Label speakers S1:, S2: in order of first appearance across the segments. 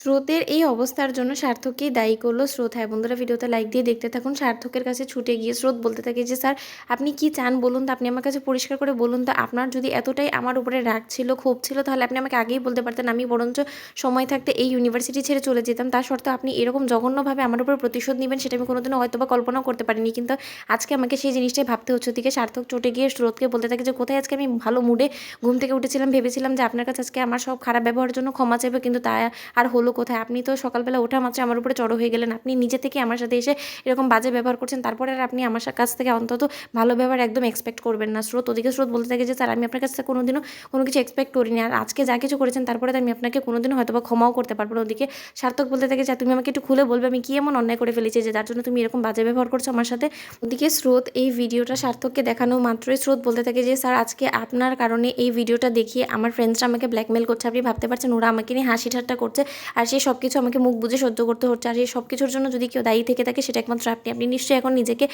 S1: স্রোতের এই অবস্থার জন্য সার্থককেই দায়ী করল স্রোত। হ্যাঁ বন্ধুরা, ভিডিওতে লাইক দিয়ে দেখতে থাকুন। সার্থকের কাছে ছুটে গিয়ে স্রোত বলতে থাকে যে, স্যার, আপনি কি চান বলুন তো? আপনি আমার কাছে পরিষ্কার করে বলুন তো, আপনার যদি এতটাই আমার উপরে রাগ ছিল, ক্ষোভ ছিল, তাহলে আপনি আমাকে আগেই বলতে পারতেন। আমি বরঞ্চ সময় থাকতে এই ইউনিভার্সিটি ছেড়ে চলে যেতাম। তার সত্ত্বেও আপনি এরকম জঘন্যভাবে আমার উপর প্রতিশোধ নেবেন, সেটা আমি কোনোদিনও হয়তো বা কল্পনাও করতে পারিনি। কিন্তু আজকে আমাকে সেই জিনিসটাই ভাবতে হচ্ছে। ওদিকে সার্থক চটে গিয়ে স্রোতকে বলতে থাকে যে, কোথায় আজকে আমি ভালো মুডে ঘুম থেকে উঠেছিলাম? ভেবেছিলাম যে, আপনার কাছে আজকে আমার সব খারাপ ব্যবহারের জন্য ক্ষমা চাইবে, কিন্তু তা আর হলো কোথায়? আপনি তো সকালবেলা ওঠা মাত্র আমার উপরে চড়ো হয়ে গেলেন। আপনি নিজে থেকে আমার সাথে এসে এরকম বাজে ব্যবহার করছেন। তারপরে আর আপনি আমার কাছ থেকে অন্তত ভালো ব্যবহার একদম এক্সপেক্ট করবেন না। স্রোত, ওদিকে স্রোত বলতে থাকে যে, স্যার, আমি আপনার কাছ থেকে কোনোদিনও কোনো কিছু এক্সপেক্ট করিনি। আর আজকে যা কিছু করেছেন, তারপরে আমি আপনাকে কোনোদিনও হয়তো বা ক্ষমাও করতে পারব না। ওদিকে সার্থক বলতে থাকে যে তুমি আমাকে একটু খুলে বলবে, আমি কি এমন অন্যায় করে ফেলেছি যে, যার জন্য তুমি এরকম বাজে ব্যবহার করছ আমার সাথে? ওদিকে স্রোত এই ভিডিওটা সার্থককে দেখানো মাত্রই স্রোত বলতে থাকে যে, স্যার, আজকে আপনার কারণে এই ভিডিওটা দেখিয়ে আমার ফ্রেন্ডসরা আমাকে ব্ল্যাকমেল করছে। আপনি ভাবতে পারছেন, ওরা আমাকে নিয়ে হাসি ঠাট্টা করছে। আর সেই সব কিছু আমাকে মুখ বুঝে সহ্য করতে হচ্ছে। আর এই সব কিছুর জন্য যদি কেউ দায়ী থেকে থাকে, সেটা একমাত্র আপনি। আপনি নিশ্চয়ই এখন নিজেকে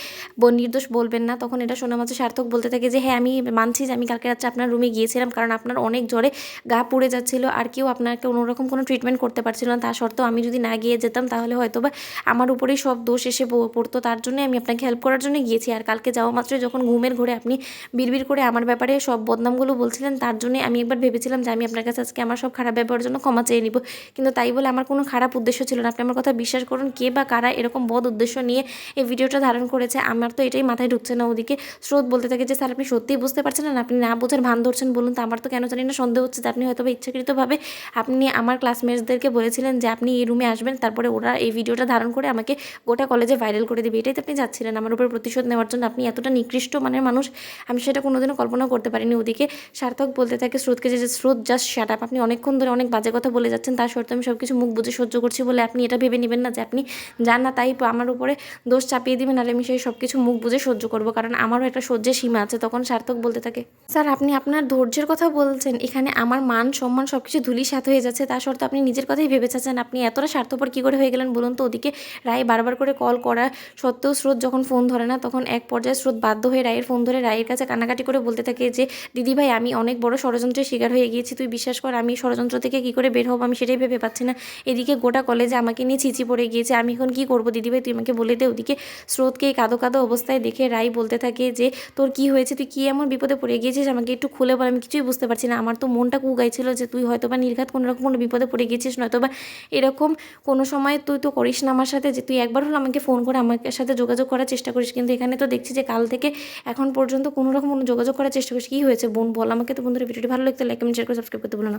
S1: নির্দোষ বলবেন না। তখন এটা শোনা মাত্র সার্থক বলতে থাকে যে হ্যাঁ আমি মানছি যে আমি কালকে রাত্রে আপনার রুমে গিয়েছিলাম, কারণ আপনার অনেক জ্বরে গা পুড়ে যাচ্ছিল আর কেউ আপনাকে অন্যরকম কোনো ট্রিটমেন্ট করতে পারছিল না। তা সত্ত্বেও আমি যদি না গিয়ে যেতাম, তাহলে হয়তো বা আমার উপরেই সব দোষ এসে পড়তো। তার জন্য আমি আপনাকে হেল্প করার জন্য গিয়েছি। আর কালকে যাওয়া মাত্রই যখন ঘুমের ঘরে আপনি বিড়বিড় করে আমার ব্যাপারে সব বদনামগুলো বলছিলেন, তার জন্য আমি একবার ভেবেছিলাম যে আমি আপনার কাছে আজকে আমার সব খারাপ ব্যবহারের জন্য ক্ষমা চেয়ে নিব। কিন্তু তাই বলে আমার কোনো খারাপ উদ্দেশ্য ছিল না। আপনি আমার কথা বিশ্বাস করুন, কে বা কারা এরকম বদ উদ্দেশ্য নিয়ে এই ভিডিওটা ধারণ করেছে, আমার তো এটাই মাথায় ঢুকছে না। ওদিকে স্রোত বলতে থাকে যে, স্যার, আপনি সত্যিই বুঝতে পারছেন না? আপনি না বোঝার ভান ধরছেন বলুন তো, আমার তো কেন জানি না সন্দেহ হচ্ছে যে, আপনি হয়তো ইচ্ছাকৃতভাবে আপনি আমার ক্লাসমেটসদেরকে বলেছিলেন যে, আপনি এই রুমে আসবেন, তারপরে ওরা এই ভিডিওটা ধারণ করে আমাকে গোটা কলেজে ভাইরাল করে দেবে। এটাই তো আপনি যাচ্ছিলেন আমার উপর প্রতিশোধ নেওয়ার জন্য। আপনি এতটা নিকৃষ্ট মানের মানুষ, আমি সেটা কোনোদিনও কল্পনা করতে পারিনি। ওদিকে সার্থক বলতে থাকে স্রোতকে যে, স্রোত জাস্ট শ্যাট আপ আপনি অনেকক্ষণ ধরে অনেক বাজে কথা বলে যাচ্ছেন, তার সত্ত্বেও আমি সব কিছু মুখ বুঝে সহ্য করছি বলে আপনি এটা ভেবে নেবেন না যে আপনি যান না, তাই আমার উপরে দোষ চাপিয়ে দিবেন আর আমি সেই সব কিছু মুখ বুঝে সহ্য করব। কারণ আমারও একটা সহ্যের সীমা আছে, তখন সার্থক বলতে থাকে। স্যার, আপনি আপনার ধৈর্যের কথা বলছেন, এখানে আমার মান সম্মান সব কিছু ধুলিসাৎ হয়ে যাচ্ছে। তা সত্ত্বেও আপনি নিজের কথাই ভেবে চাচ্ছেন, আপনি এতটা স্বার্থপর কী করে হয়ে গেলেন বলুন তো? ওদিকে রায় বারবার করে কল করা সত্ত্বেও স্রোত যখন ফোন ধরে না, তখন এক পর্যায়ে স্রোত বাধ্য হয়ে রায়ের ফোন ধরে রায়ের কাছে কান্নাকাটি করে বলতে থাকে যে, দিদি ভাই, আমি অনেক বড় ষড়যন্ত্রের শিকার হয়ে গিয়েছি, তুই বিশ্বাস কর, আমি ষড়যন্ত্র থেকে কী করে বের হব? আমি সেটাই ভেবে পাচ্ছি না। এদিকে গোটা কলেজে আমাকে নিয়ে ছিচি পড়ে গিয়েছে। আমি এখন কী করব? দিদি ভাই তুই আমাকে বলে দে। ওদিকে স্রোতকে কাদো কাদো অবস্থায় দেখে রাই বলতে থাকে যে, তোর কি হয়েছে? তুই কি এমন বিপদে পড়ে গিয়েছিস? আমাকে একটু খুলে বল, আমি কিছুই বুঝতে পারছি না। আমার তো মনটা কুগাইছিল যে, তুই হয়তো বা নির্ঘাত কোনো রকম কোনো বিপদে পড়ে গিয়েছিস, নয়তো বা এরকম কোনো সময় তুই তো করিস না আমার সাথে যে, তুই একবার হলো আমাকে ফোন করে আমার সাথে যোগাযোগ করার চেষ্টা করিস। কিন্তু এখানে তো দেখছি যে, কাল থেকে এখন পর্যন্ত কোনো রকম কোনো যোগাযোগ করার চেষ্টা করিস। কী হয়েছে? বোন, বল আমাকে। তো বন্ধুরা, ভিডিওটি ভালো লাগতে লাইক কমেন্ট শেয়ার করে সাবস্ক্রাইব করতে বলো না।